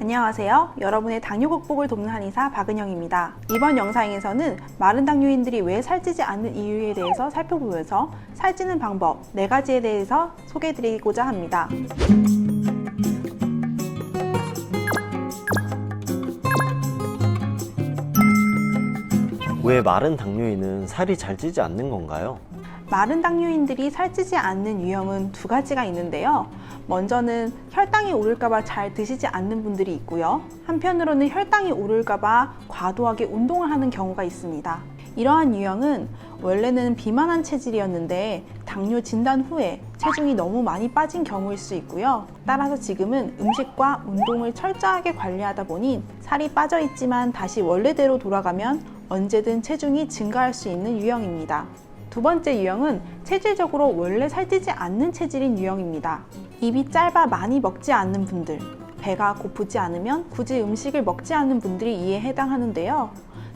안녕하세요. 여러분의 당뇨 극복을 돕는 한의사 박은영입니다. 이번 영상에서는 마른 당뇨인들이 왜 살찌지 않는 이유에 대해서 살펴보면서 살찌는 방법 4가지에 대해서 소개해드리고자 합니다. 왜 마른 당뇨인은 살이 잘 찌지 않는 건가요? 마른 당뇨인들이 살찌지 않는 유형은 두 가지가 있는데요. 먼저는 혈당이 오를까봐 잘 드시지 않는 분들이 있고요. 한편으로는 혈당이 오를까봐 과도하게 운동을 하는 경우가 있습니다. 이러한 유형은 원래는 비만한 체질이었는데 당뇨 진단 후에 체중이 너무 많이 빠진 경우일 수 있고요. 따라서 지금은 음식과 운동을 철저하게 관리하다 보니 살이 빠져 있지만 다시 원래대로 돌아가면 언제든 체중이 증가할 수 있는 유형입니다. 두 번째 유형은 체질적으로 원래 살찌지 않는 체질인 유형입니다. 입이 짧아 많이 먹지 않는 분들, 배가 고프지 않으면 굳이 음식을 먹지 않는 분들이 이에 해당하는데요.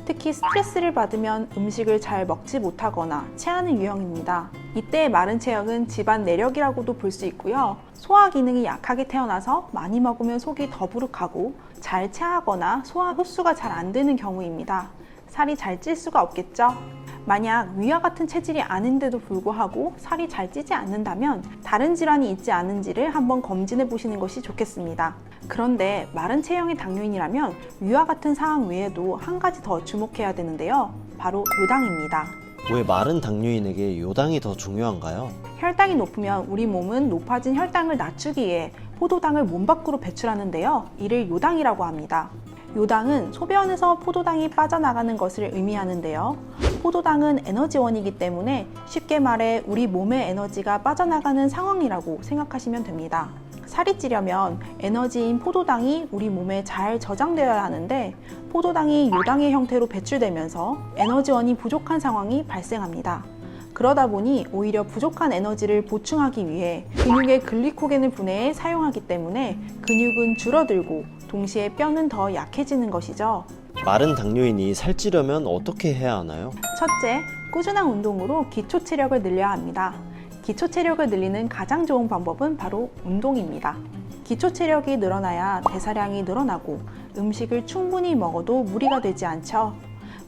특히 스트레스를 받으면 음식을 잘 먹지 못하거나 체하는 유형입니다. 이때의 마른 체형은 집안 내력이라고도 볼 수 있고요. 소화 기능이 약하게 태어나서 많이 먹으면 속이 더부룩하고 잘 체하거나 소화 흡수가 잘 안 되는 경우입니다. 살이 잘 찔 수가 없겠죠? 만약 위와 같은 체질이 아닌데도 불구하고 살이 잘 찌지 않는다면 다른 질환이 있지 않은지를 한번 검진해 보시는 것이 좋겠습니다. 그런데 마른 체형의 당뇨인이라면 위와 같은 상황 외에도 한 가지 더 주목해야 되는데요. 바로 요당입니다. 왜 마른 당뇨인에게 요당이 더 중요한가요? 혈당이 높으면 우리 몸은 높아진 혈당을 낮추기 위해 포도당을 몸 밖으로 배출하는데요. 이를 요당이라고 합니다. 요당은 소변에서 포도당이 빠져나가는 것을 의미하는데요. 포도당은 에너지원이기 때문에 쉽게 말해 우리 몸의 에너지가 빠져나가는 상황이라고 생각하시면 됩니다. 살이 찌려면 에너지인 포도당이 우리 몸에 잘 저장되어야 하는데 포도당이 요당의 형태로 배출되면서 에너지원이 부족한 상황이 발생합니다. 그러다 보니 오히려 부족한 에너지를 보충하기 위해 근육의 글리코겐을 분해해 사용하기 때문에 근육은 줄어들고 동시에 뼈는 더 약해지는 것이죠. 마른 당뇨인이 살찌려면 어떻게 해야 하나요? 첫째, 꾸준한 운동으로 기초 체력을 늘려야 합니다. 기초 체력을 늘리는 가장 좋은 방법은 바로 운동입니다. 기초 체력이 늘어나야 대사량이 늘어나고 음식을 충분히 먹어도 무리가 되지 않죠.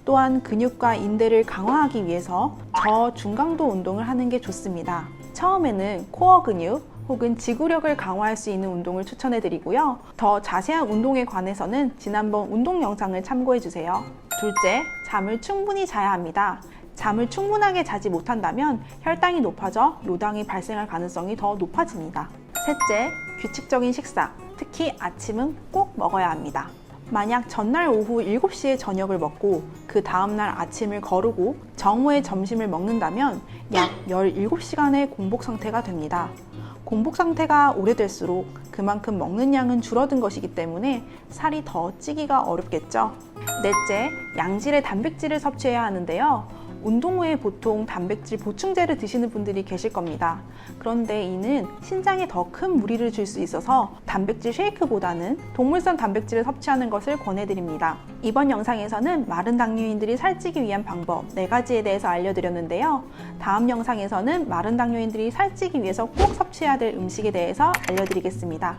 또한 근육과 인대를 강화하기 위해서 저중강도 운동을 하는 게 좋습니다. 처음에는 코어 근육 혹은 지구력을 강화할 수 있는 운동을 추천해 드리고요. 더 자세한 운동에 관해서는 지난번 운동 영상을 참고해 주세요. 둘째, 잠을 충분히 자야 합니다. 잠을 충분하게 자지 못한다면 혈당이 높아져 요당이 발생할 가능성이 더 높아집니다. 셋째, 규칙적인 식사, 특히 아침은 꼭 먹어야 합니다. 만약 전날 오후 7시에 저녁을 먹고 그 다음날 아침을 거르고 정오에 점심을 먹는다면 약 17시간의 공복 상태가 됩니다. 공복 상태가 오래될수록 그만큼 먹는 양은 줄어든 것이기 때문에 살이 더 찌기가 어렵겠죠. 넷째, 양질의 단백질을 섭취해야 하는데요. 운동 후에 보통 단백질 보충제를 드시는 분들이 계실 겁니다. 그런데 이는 신장에 더 큰 무리를 줄 수 있어서 단백질 쉐이크보다는 동물성 단백질을 섭취하는 것을 권해드립니다. 이번 영상에서는 마른 당뇨인들이 살찌기 위한 방법 4가지에 대해서 알려드렸는데요. 다음 영상에서는 마른 당뇨인들이 살찌기 위해서 꼭 섭취해야 될 음식에 대해서 알려드리겠습니다.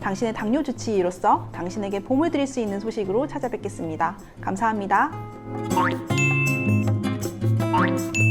당신의 당뇨 주치의로서 당신에게 보물 드릴 수 있는 소식으로 찾아뵙겠습니다. 감사합니다. Bye.